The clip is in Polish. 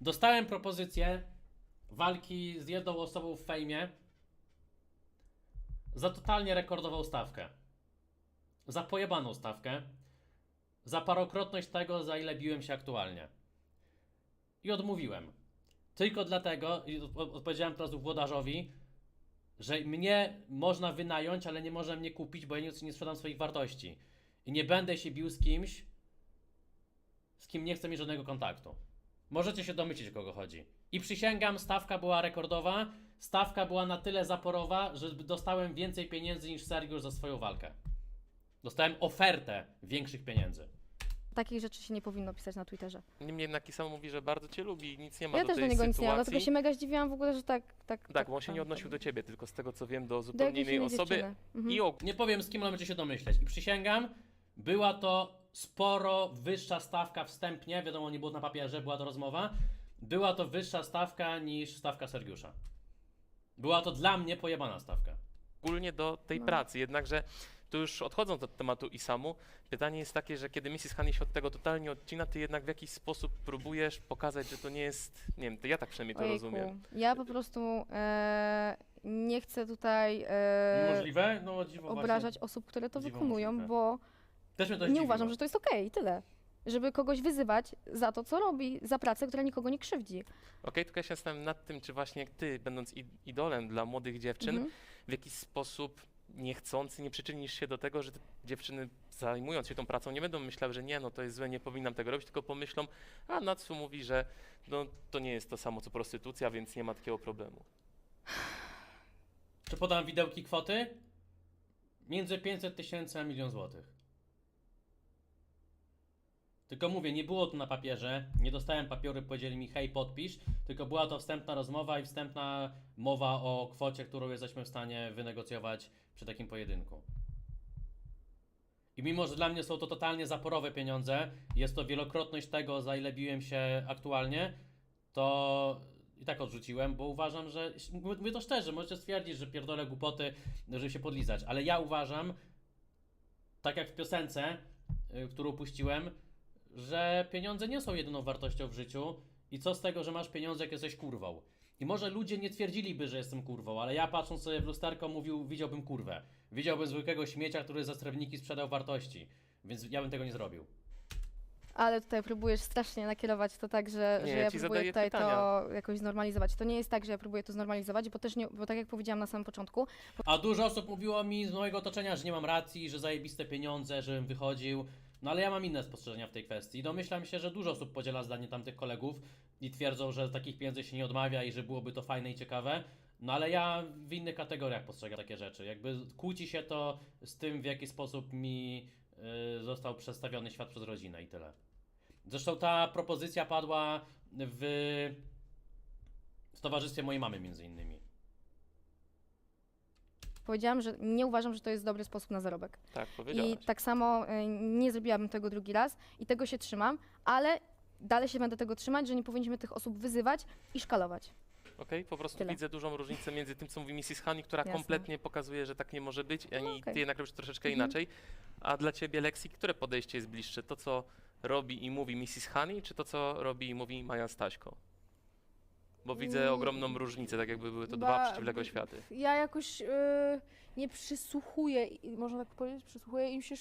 Dostałem propozycję walki z jedną osobą w fejmie za totalnie rekordową stawkę. Za pojebaną stawkę. Za parokrotność tego, za ile biłem się aktualnie. I odmówiłem. Tylko dlatego, i odpo- odpowiedziałem teraz włodarzowi, że mnie można wynająć, ale nie może mnie kupić, bo ja nie sprzedam swoich wartości. I nie będę się bił z kimś, z kim nie chcę mieć żadnego kontaktu. Możecie się domyślić, o kogo chodzi. I przysięgam, stawka była rekordowa. Stawka była na tyle zaporowa, że dostałem więcej pieniędzy niż Sergiusz za swoją walkę. Dostałem ofertę większych pieniędzy. Takich rzeczy się nie powinno pisać na Twitterze. Niemniej jednak Isam mówi, że bardzo cię lubi i nic nie ma Ja do też do tej niego nic nie mam, dlatego się mega zdziwiłam w ogóle, że tak... Tak, Tak, bo on się nie odnosił do ciebie, tylko z tego co wiem, do zupełnie jakiejś innej innej osoby. dziewczyny. Mhm. I og- Nie powiem z kim, ale będziecie się domyśleć. I przysięgam, była to sporo wyższa stawka wstępnie. Wiadomo, nie było na papierze, była to rozmowa. Była to wyższa stawka niż stawka Sergiusza. Była to dla mnie pojebana stawka. ogólnie do tej No. pracy. Jednakże tu już odchodząc od tematu Isamu, pytanie jest takie, że kiedy Mrs. Honey się od tego totalnie odcina, ty jednak w jakiś sposób próbujesz pokazać, że to nie jest, nie wiem, to ja tak przynajmniej to Ojejku. rozumiem. Ja po prostu e, nie chcę tutaj e, Możliwe? No dziwo obrażać osób, które to Dziwo wykonują, możliwe. bo Też mnie to nie zdziwiło. uważam, że to jest okej, tyle. Żeby kogoś wyzywać za to, co robi, za pracę, która nikogo nie krzywdzi. Okej, tylko ja się zastanawiam nad tym, czy właśnie ty, będąc id- idolem dla młodych dziewczyn, Mhm. w jakiś sposób niechcący nie przyczynisz się do tego, że te dziewczyny zajmując się tą pracą nie będą myślały, że nie, no to jest złe, nie powinnam tego robić, tylko pomyślą, a Natsu mówi, że no, to nie jest to samo co prostytucja, więc nie ma takiego problemu. Czy podam widełki kwoty? Między 500 tysięcy a milion złotych. Tylko mówię, nie było to na papierze, nie dostałem papieru, powiedzieli mi hej podpisz, tylko była to wstępna rozmowa i wstępna mowa o kwocie, którą jesteśmy w stanie wynegocjować przy takim pojedynku. I mimo, że dla mnie są to totalnie zaporowe pieniądze, jest to wielokrotność tego, za ile biłem się aktualnie, to i tak odrzuciłem, bo uważam, że. Mówię to szczerze, możecie stwierdzić, że pierdolę głupoty, żeby się podlizać, ale ja uważam, tak jak w piosence, y, którą puściłem, że pieniądze nie są jedyną wartością w życiu i co z tego, że masz pieniądze, jak jesteś kurwą. I może ludzie nie twierdziliby, że jestem kurwą, ale ja patrząc sobie w lusterko mówił, widziałbym kurwę. Widziałbym zwykłego śmiecia, który za srebrniki sprzedał wartości. Więc ja bym tego nie zrobił. Ale tutaj próbujesz strasznie nakierować to tak, że, Nie, że ja ja ci próbuję zadaję tutaj pytania. to jakoś znormalizować. To nie jest tak, że ja próbuję to znormalizować, bo też nie, bo tak jak powiedziałam na samym początku, A dużo osób mówiło mi z mojego otoczenia, że nie mam racji, że zajebiste pieniądze, żebym wychodził. No ale ja mam inne spostrzeżenia w tej kwestii. Domyślam się, że dużo osób podziela zdanie tamtych kolegów i twierdzą, że takich pieniędzy się nie odmawia i że byłoby to fajne i ciekawe. No ale ja w innych kategoriach postrzegam takie rzeczy. Jakby kłóci się to z tym, w jaki sposób mi y, został przedstawiony świat przez rodzinę i tyle. Zresztą ta propozycja padła w, w towarzystwie mojej mamy między innymi. Powiedziałam, że nie uważam, że to jest dobry sposób na zarobek. Tak, powiedziałaś. I tak samo y, nie zrobiłabym tego drugi raz i tego się trzymam, ale dalej się będę tego trzymać, że nie powinniśmy tych osób wyzywać i szkalować. Okej, po prostu Tyle. widzę dużą różnicę między tym, co mówi Mrs. Honey, która Jasne. kompletnie pokazuje, że tak nie może być, a No okej. ty jednak robisz troszeczkę Mhm. inaczej. A dla ciebie, Lexi, które podejście jest bliższe? To, co robi i mówi Mrs. Honey, czy to, co robi i mówi Maja Staśko? Bo widzę Mm. ogromną różnicę, tak jakby były to Ba- dwa przeciwległe światy. Ja jakoś y, nie przysłuchuję, i- można tak powiedzieć, przysłuchuję im się